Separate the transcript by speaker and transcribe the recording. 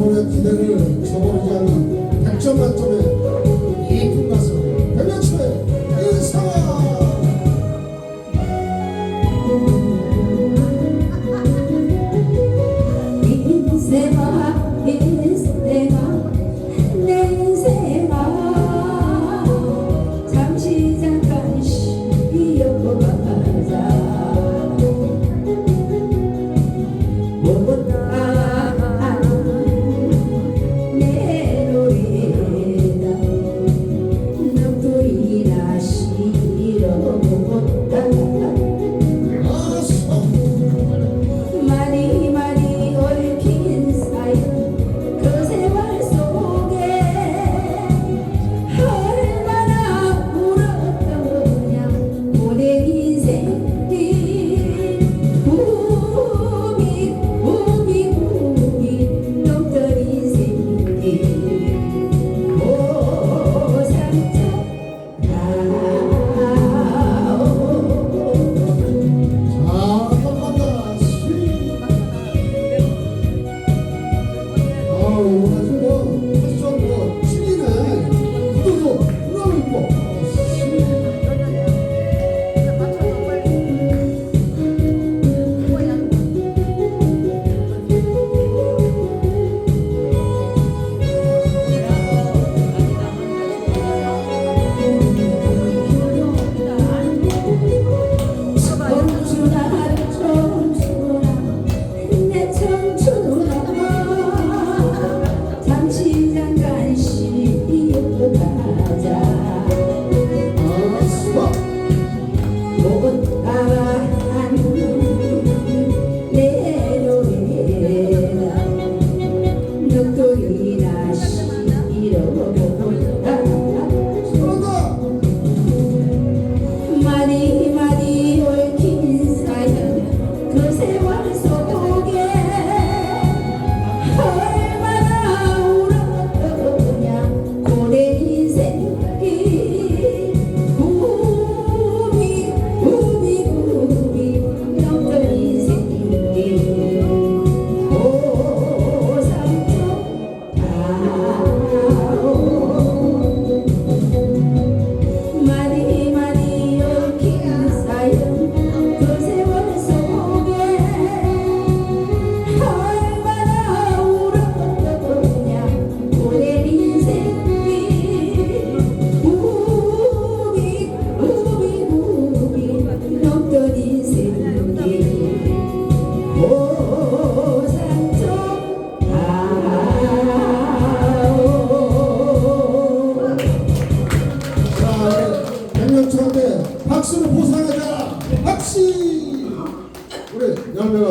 Speaker 1: 여러분의 기대를 저버리지 않는 100점 만점에
Speaker 2: Hooray!
Speaker 1: 좋은데 박수로 보상하자. 박수! 우리 열매 왔습니다.